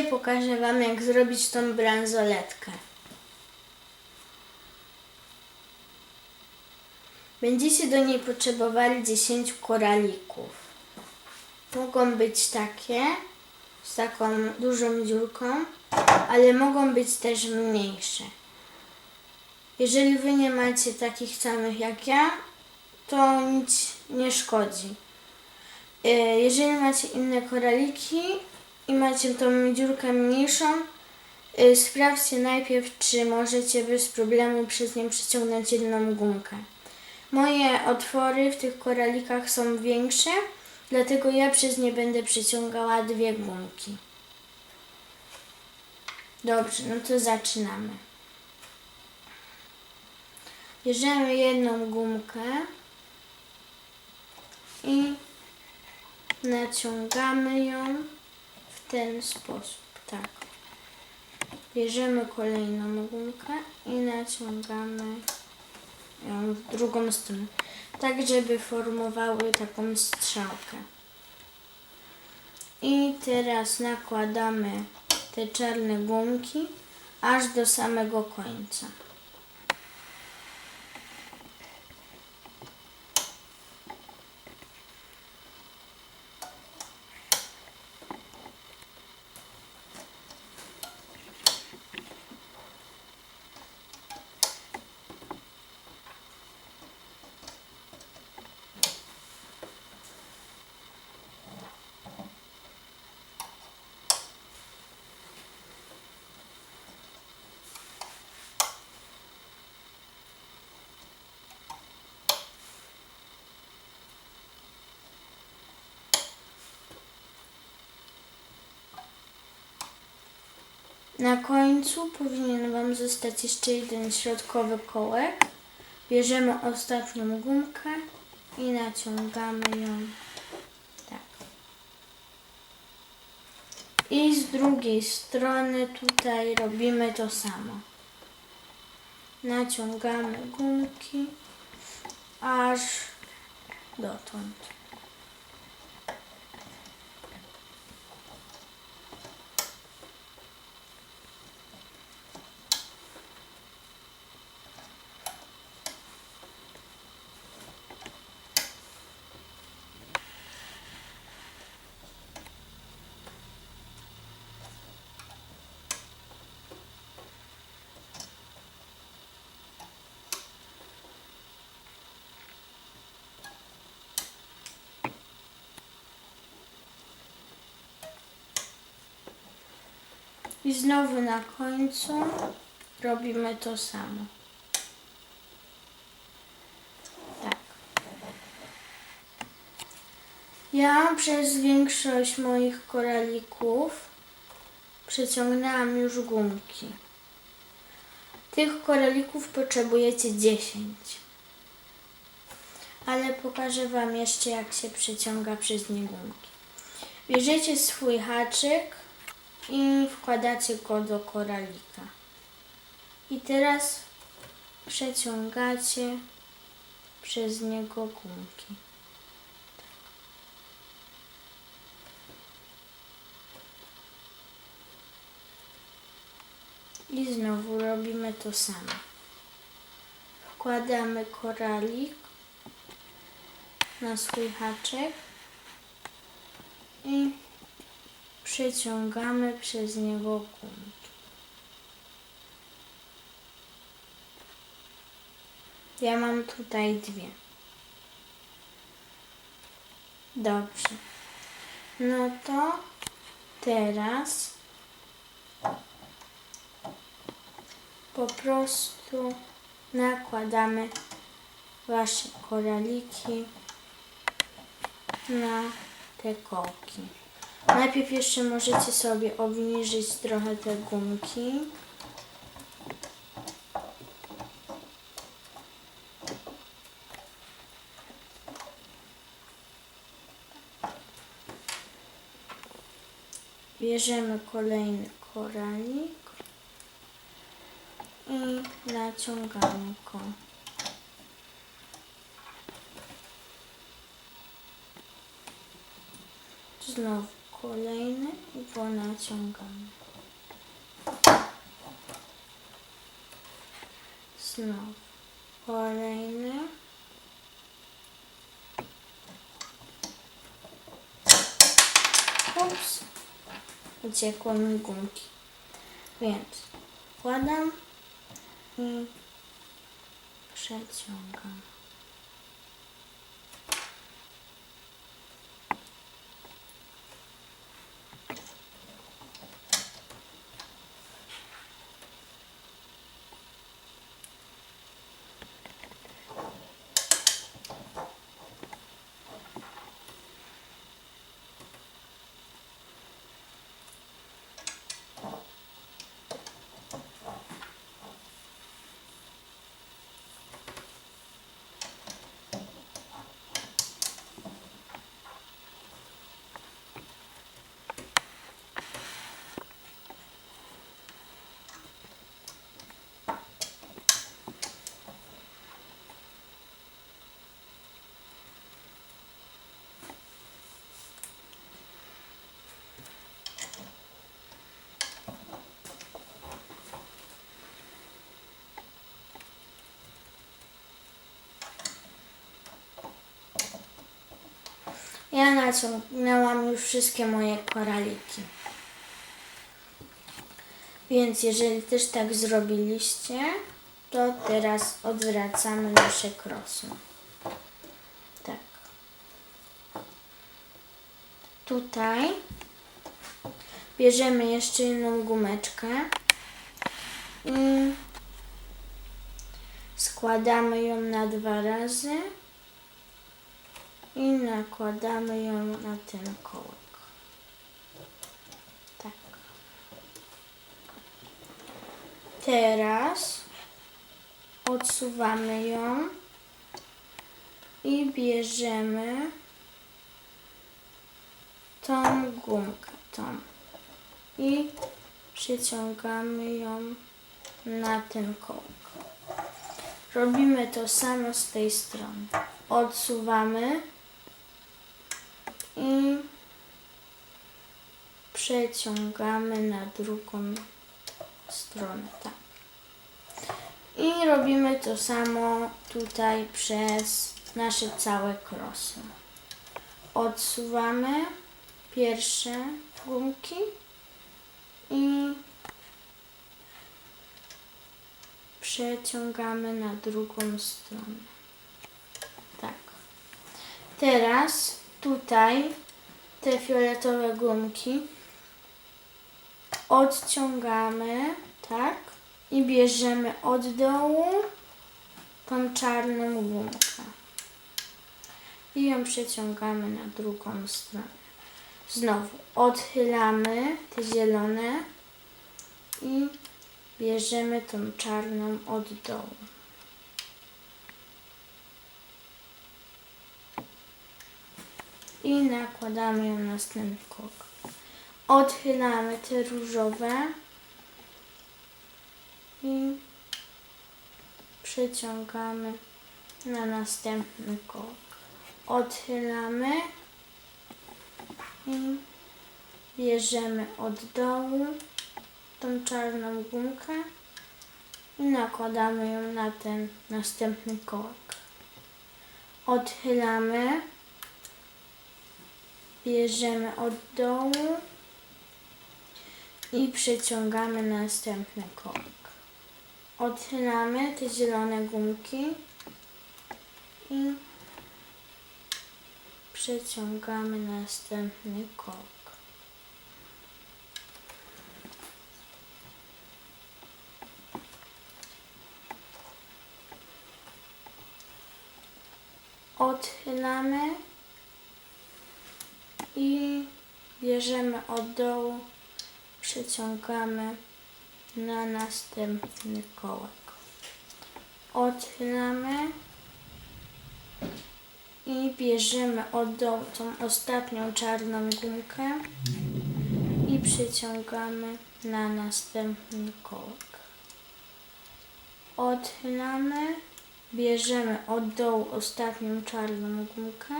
pokażę Wam, jak zrobić tą bransoletkę. Będziecie do niej potrzebowali 10 koralików. Mogą być takie, z taką dużą dziurką, ale mogą być też mniejsze. Jeżeli Wy nie macie takich samych jak ja, to nic nie szkodzi. E, Jeżeli macie inne koraliki i macie tą dziurkę mniejszą, y, sprawdźcie najpierw, czy możecie bez problemu przez nią przeciągnąć jedną gumkę. Moje otwory w tych koralikach są większe, dlatego ja przez nie będę przeciągała dwie gumki. Dobrze, no to zaczynamy. Bierzemy jedną gumkę i naciągamy ją ten sposób, tak. Bierzemy kolejną gumkę i naciągamy ją w drugą stronę, tak żeby formowały taką strzałkę. I teraz nakładamy te czarne gumki aż do samego końca. Na końcu powinien Wam zostać jeszcze jeden środkowy kołek. Bierzemy ostatnią gumkę i naciągamy ją tak. I z drugiej strony tutaj robimy to samo. Naciągamy gumki aż dotąd. I znowu na końcu robimy to samo. Tak. Ja przez większość moich koralików przeciągnęłam już gumki. Tych koralików potrzebujecie 10. Ale pokażę Wam jeszcze, jak się przeciąga przez nie gumki. Bierzecie swój haczyk i wkładacie go do koralika. I teraz przeciągacie przez niego gumki. I znowu robimy to samo. Wkładamy koralik na swój haczyk i przeciągamy przez niego gumki. Ja mam tutaj dwie. Dobrze. No to teraz po prostu nakładamy wasze koraliki na te kołki. Najpierw jeszcze możecie sobie obniżyć trochę te gumki. Bierzemy kolejny koralik i naciągamy go. Znowu kolejny i ponaciągamy. Znowu kolejny. Ups, uciekło mi gumki. Więc wkładam i przeciągam. Ja naciągnęłam już wszystkie moje koraliki. Więc jeżeli też tak zrobiliście, to teraz odwracamy nasze krosy. Tak. Tutaj bierzemy jeszcze jedną gumeczkę i składamy ją na dwa razy i nakładamy ją na ten kołek. Tak. Teraz odsuwamy ją i bierzemy tą gumkę, tą i przyciągamy ją na ten kołek. Robimy to samo z tej strony. Odsuwamy i przeciągamy na drugą stronę. Tak. I robimy to samo tutaj przez nasze całe krosy. Odsuwamy pierwsze gumki i przeciągamy na drugą stronę. Tak. Teraz tutaj te fioletowe gumki odciągamy, tak? I bierzemy od dołu tą czarną gumkę. I ją przeciągamy na drugą stronę. Znowu odchylamy te zielone i bierzemy tą czarną od dołu. I nakładamy ją na następny krok. Odchylamy te różowe i przeciągamy na następny krok. Odchylamy i bierzemy od dołu tą czarną gumkę i nakładamy ją na ten następny kołek. Odchylamy, bierzemy od dołu i przeciągamy na następny kołek. Odchylamy te zielone gumki i przeciągamy na następny kołek. odchylamy i bierzemy od dołu, przeciągamy na następny kołek. Odchylamy i bierzemy od dołu tą ostatnią czarną gumkę i przeciągamy na następny kołek. Odchylamy bierzemy od dołu ostatnią czarną gumkę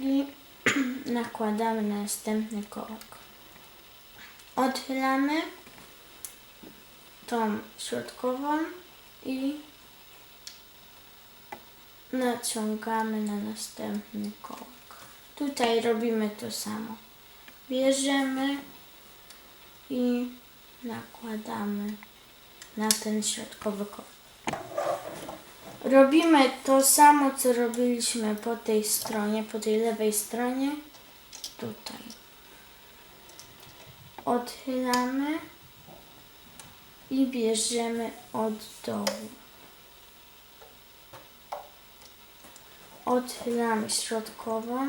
i nakładamy na następny kołek. Odchylamy tą środkową i naciągamy na następny kołek. Tutaj robimy to samo. Bierzemy i nakładamy na ten środkowy kołek. Robimy to samo, co robiliśmy po tej stronie, po tej lewej stronie, tutaj. Odchylamy i bierzemy od dołu. Odchylamy środkową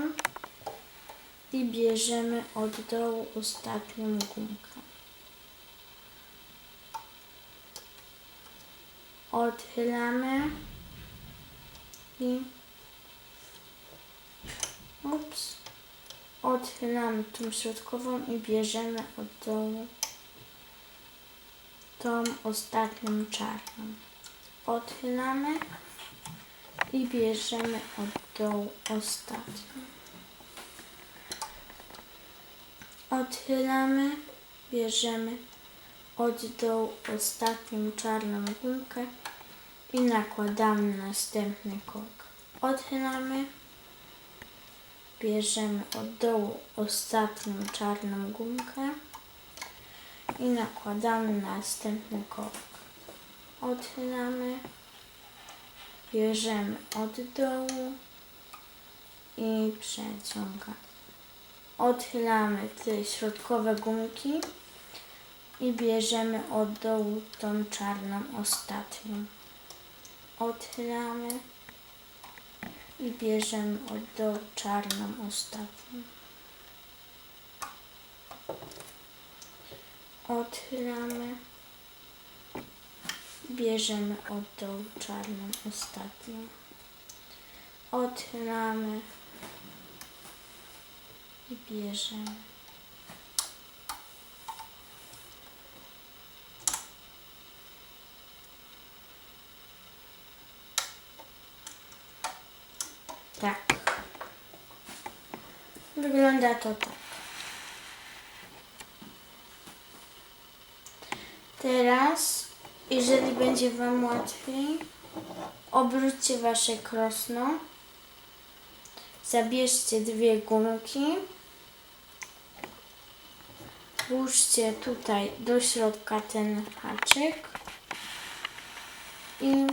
i bierzemy od dołu ostatnią gumkę. Odchylamy i ups, odchylamy tą środkową i bierzemy od dołu tą ostatnią czarną. Odchylamy i bierzemy od dołu ostatnią. Odchylamy, bierzemy od dołu ostatnią czarną gumkę i nakładamy następny kołek. Odchylamy, bierzemy od dołu ostatnią czarną gumkę i nakładamy następny kołek. Odchylamy, bierzemy od dołu i przeciągamy. Odchylamy te środkowe gumki i bierzemy od dołu tą czarną ostatnią. Odchylamy i bierzemy od dołu czarną ostatnią. Odchylamy. Bierzemy od dołu czarną ostatnią. Odchylamy. I bierzemy. Tak. Wygląda to tak. Teraz, jeżeli będzie Wam łatwiej, obróćcie Wasze krosno. Zabierzcie dwie gumki. Włóżcie tutaj do środka ten haczyk. I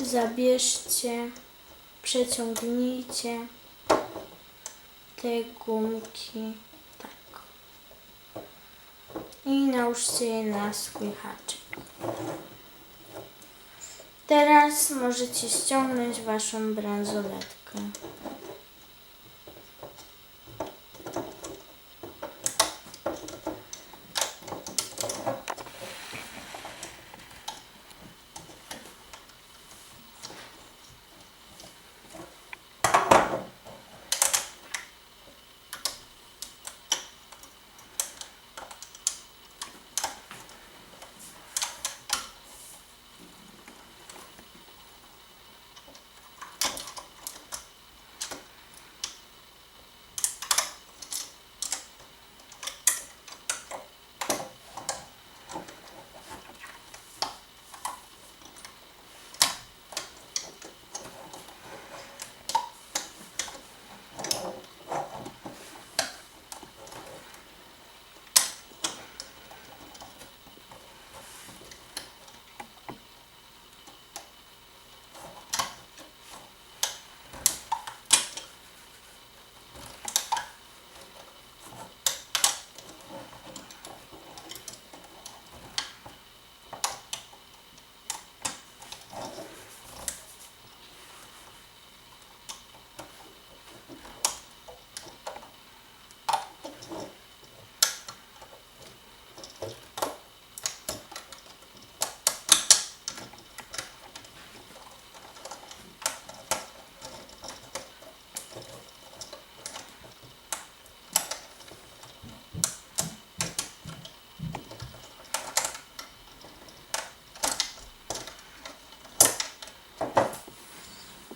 zabierzcie, przeciągnijcie te gumki tak. I nałóżcie je na swój haczyk. Teraz możecie ściągnąć waszą bransoletkę.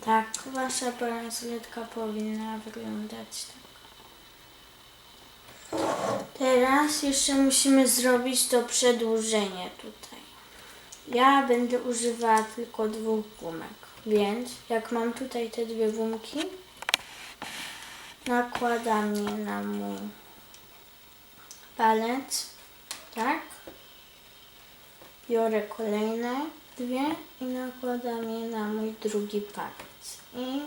Tak, wasza bransoletka powinna wyglądać tak. Teraz jeszcze musimy zrobić to przedłużenie tutaj. Ja będę używała tylko dwóch gumek, więc jak mam tutaj te dwie gumki, nakładam je na mój palec, tak? Biorę kolejne dwie i nakładam je na mój drugi palec. I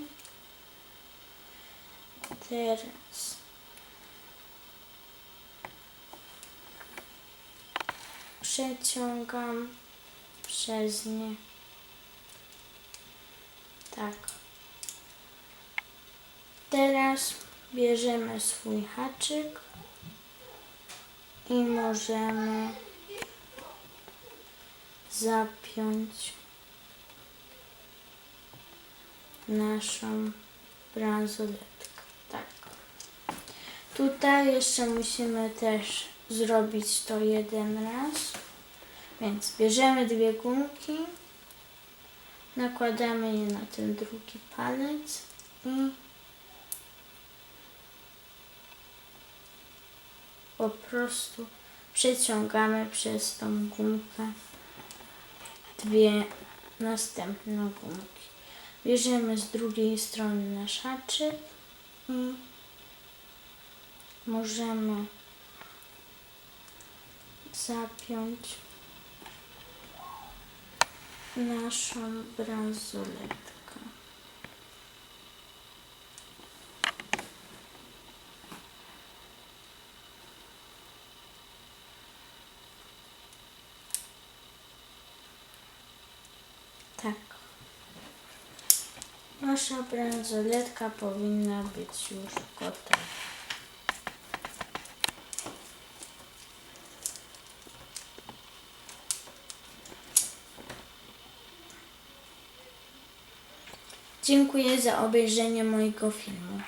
teraz przeciągam przez nie. Tak. Teraz bierzemy swój haczyk i możemy zapiąć naszą bransoletkę. Tak. Tutaj jeszcze musimy też zrobić to jeden raz. Więc bierzemy dwie gumki, nakładamy je na ten drugi palec i po prostu przeciągamy przez tą gumkę dwie następne gumki. Bierzemy z drugiej strony nasz haczyk i możemy zapiąć naszą bransoletkę. Tak. Nasza bransoletka powinna być już gotowa. Dziękuję za obejrzenie mojego filmu.